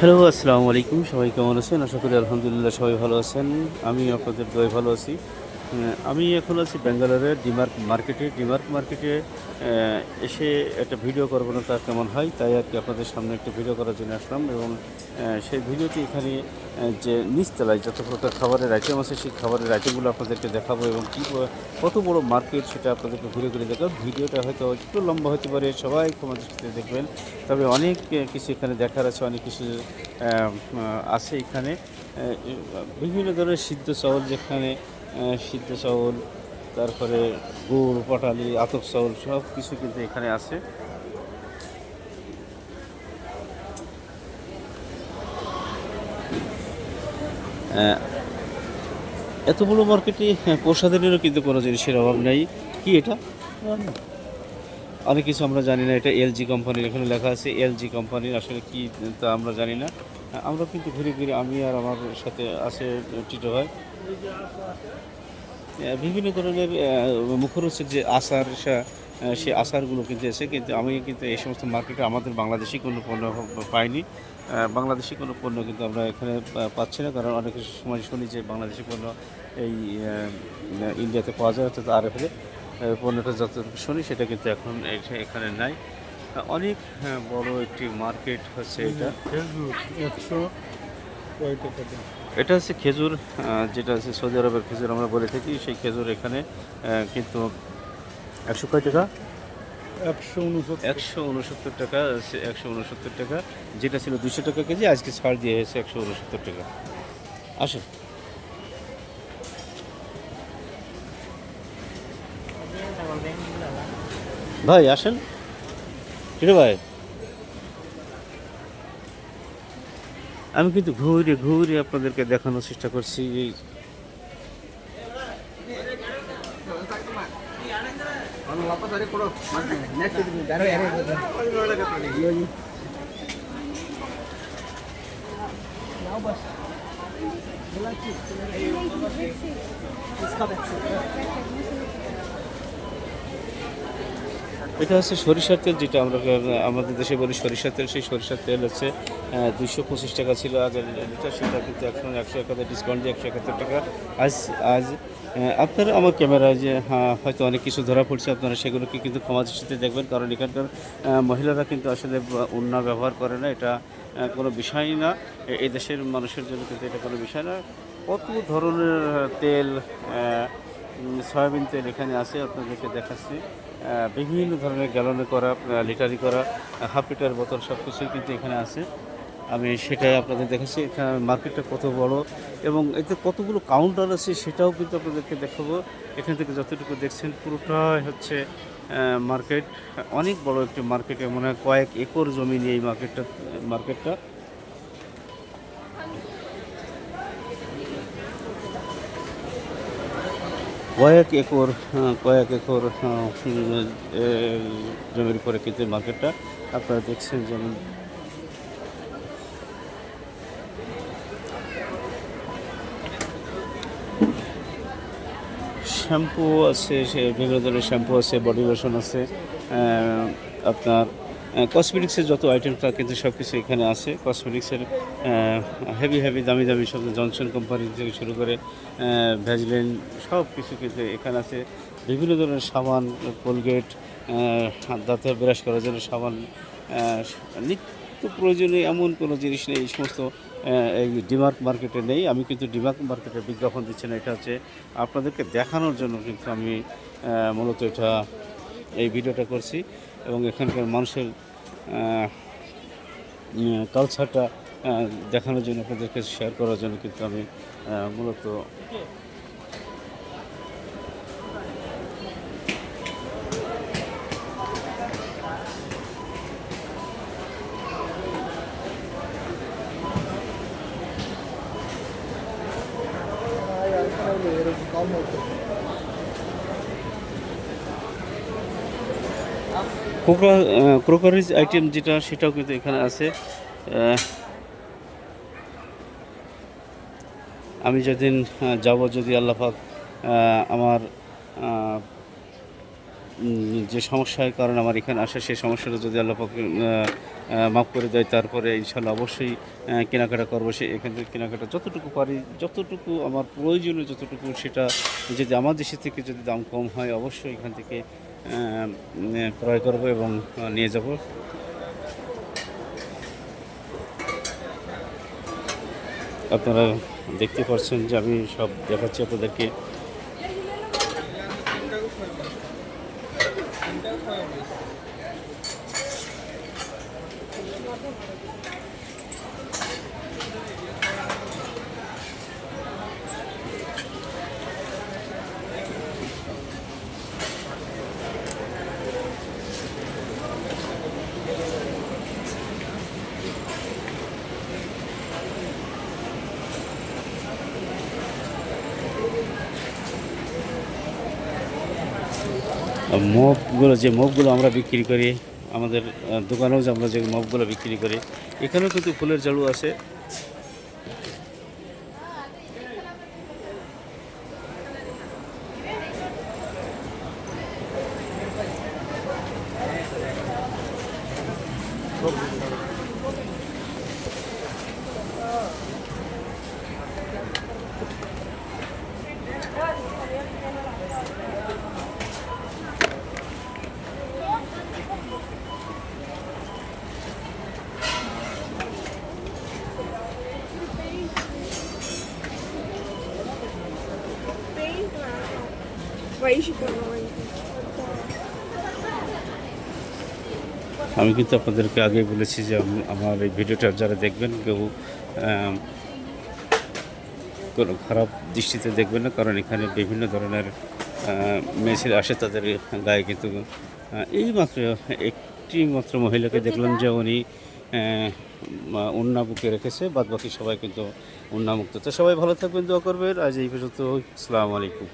Hello, আসসালামু আলাইকুম। সবাই কেমন আছেন? আশা করি আলহামদুলিল্লাহ সবাই ভালো আছেন। আমি আপনাদের দয় ভালো আছি। আমি এখন আছি ব্যাঙ্গালোরের ডিমার্ক মার্কেটে। ডিমার্ক মার্কেটে এসে একটা ভিডিও করব না তা কেমন হয়, তাই আর কি আপনাদের সামনে একটা ভিডিও করার জন্য আসলাম এবং সেই ভিডিওটি এখানে যে নিচতলায় যত প্রকার খাবারের আইটেম আছে সেই খাবারের আইটেমগুলো আপনাদেরকে দেখাবো এবং কী কত বড় মার্কেট সেটা আপনাদেরকে ঘুরে ঘুরে দেখাবো। ভিডিওটা হয়তো একটু লম্বা হতে পারে, সবাই ক্ষমা দৃষ্টিতে দেখবেন। তবে অনেক কিছু এখানে দেখার আছে, অনেক কিছু আছে এখানে। বিভিন্ন ধরনের সিদ্ধ চাউল যেখানে সিদ্ধ চাউল, তারপরে গুড়, পটালি আতক চাউল সব কিছু কিন্তু এখানে আছে। এত বড় মার্কেটে প্রসাধনেরও কিন্তু কোনো জিনিসের অভাব নেই। কি এটা? অনেক কিছু আমরা জানি না এটা এলজি কোম্পানির এখানে লেখা আছে এলজি কোম্পানির আসলে কি তা আমরা জানি না। আমরা কিন্তু ঘুরে ঘুরে আমি আর আমার সাথে আছে টিটো আহ, বিভিন্ন ধরনের মুখরোচক যে আচার সা- আচারগুলো কিন্তু এসে কিন্তু আমি কিন্তু এই সমস্ত মার্কেটে আমাদের বাংলাদেশি কোনো পণ্য পাইনি। বাংলাদেশি কোনো পণ্য কিন্তু আমরা এখানে পাচ্ছি না কারণ অনেক সময় শুনি যে বাংলাদেশি পণ্য এই ইন্ডিয়াতে পাওয়া যায় অর্থাৎ আর পণ্যটা যতটুকু শুনি সেটা কিন্তু এখন এখানে নাই। অনেক হ্যাঁ, বড় একটি মার্কেট হচ্ছে এটা। একশো এটা হচ্ছে খেজুর যেটা হচ্ছে সৌদি আরবের খেজুর আমরা বলে থাকি। সেই খেজুর এখানে কিন্তু একশো কয় টাকা? একশো উনসত্তর। টাকা একশো উনসত্তর টাকা। যেটা ছিল দুশো টাকা কেজি আজকে ছাড় দিয়ে হয়েছে একশো উনসত্তর টাকা। আসে ভাই আসেন। কিরে ভাই? আমি কিন্তু ঘুরে ঘুরে আপনাদেরকে দেখানোর চেষ্টা করছি। এই এটা হচ্ছে সরিষার তেল যেটা আমরা আমাদের দেশে বলি সরিষার তেল সেই সরিষার তেল হচ্ছে দুইশো পঁচিশ টাকা ছিল আগের লিটার সেটা কিন্তু এখন একশো একাত্তর ডিসকাউন্ট দিয়ে একশো একাত্তর টাকা। আজ আজ আপনারা আমার ক্যামেরায় যে হ্যাঁ, হয়তো অনেক কিছু ধরা পড়ছে আপনারা সেগুলোকে কিন্তু ক্ষমা দৃষ্টিতে দেখবেন কারণ এখানকার মহিলারা কিন্তু আসলে উন্না ব্যবহার করে না এটা কোনো বিষয়ই না। এই দেশের মানুষের জন্য কিন্তু এটা কোনো বিষয় না। কত ধরনের তেল সয়াবিন তেল এখানে আছে আপনাদেরকে দেখাচ্ছি। বিভিন্ন ধরনের গ্যালনে করা লিটারি করা হাফ লিটার বোতল সব কিছুই কিন্তু এখানে আছে। আমি সেটাই আপনাদের দেখাচ্ছি। এখানে মার্কেটটা কত বড় এবং এতে কতগুলো কাউন্টার আছে সেটাও কিন্তু আপনাদেরকে দেখাবো। এখান থেকে যতটুকু দেখছেন, পুরোটাই হচ্ছে মার্কেট অনেক বড় একটি মার্কেটে মনে হয় কয়েক একর জমি নিয়ে এই মার্কেটটা মার্কেটটা কয়েক একর হ্যাঁ, কয়েক একর হ্যাঁ, জমির উপরে কিন্তু মার্কেটটা আপনারা দেখছেন যেমন। শ্যাম্পু আছে সে বিভিন্ন ধরনের শ্যাম্পু আছে বডি লোশন আছে আপনার কসমেটিক্সের যত আইটেম তা কিন্তু সব কিছু এখানে আছে। কসমেটিক্সের হেভি হেভি দামি দামি সব জনসন কোম্পানি থেকে শুরু করে ভ্যাজলিন সব কিছু কিন্তু এখানে আছে। বিভিন্ন ধরনের সাবান কোলগেট দাঁতে ব্রাশ করার জন্য সাবান নিত্য প্রয়োজনীয় এমন কোনো জিনিস নেই, এই সমস্ত এই ডিমার্ক মার্কেটে নেই। আমি কিন্তু ডিমার্ক মার্কেটে বিজ্ঞাপন দিচ্ছি না, এটা হচ্ছে আপনাদেরকে দেখানোর জন্য কিন্তু আমি মূলত এটা, এই ভিডিওটা করছি। এবং এখানকার মানুষের কালচারটা দেখানোর জন্য আপনাদের কাছে শেয়ার করার জন্য কিন্তু আমি মূলত ক্রোকারিজ আইটেম যেটা সেটাও কিন্তু এখানে আছে। আমি যেদিন যাব যদি আল্লাহাক আমার যে সমস্যার কারণে আমার এখানে আসা, সেই সমস্যাটা যদি আল্লাহ মাফ করে দেয়, তারপরে ইনশাল্লাহ অবশ্যই কেনাকাটা করব। সে এখান থেকে কেনাকাটা যতটুকু পারি, যতটুকু আমার প্রয়োজনীয় যতটুকু, সেটা যদি আমার দেশের থেকে যদি দাম কম হয়, অবশ্যই এখান থেকে ক্রয় করব এবং নিয়ে যাব। আপনারা দেখতে পাচ্ছেন যে আমি সব দেখাচ্ছি আপনাদেরকে। promise. মপগুলো যে মপগুলো আমরা বিক্রি করি, আমাদের দোকানেও যে আমরা যে মপগুলো বিক্রি করি, এখানেও কিন্তু ফুলের জালু আছে। আমি কিন্তু আপনাদেরকে আগে বলেছি যে আমার এই ভিডিওটা যারা দেখবেন কেউ কোনো খারাপ দৃষ্টিতে দেখবেন না, কারণ এখানে বিভিন্ন ধরনের মেসেজ আসে তাদের গায়ে কিন্তু এই মাত্র একটি মাত্র মহিলাকে দেখলাম যে উনি উন্না বুকে রেখেছে বাদ বাকি সবাই কিন্তু উন্নামুক্ত তো সবাই ভালো থাকবেন, দোয়া করবেন। আজ এই পর্যন্ত আসসালামু আলাইকুম।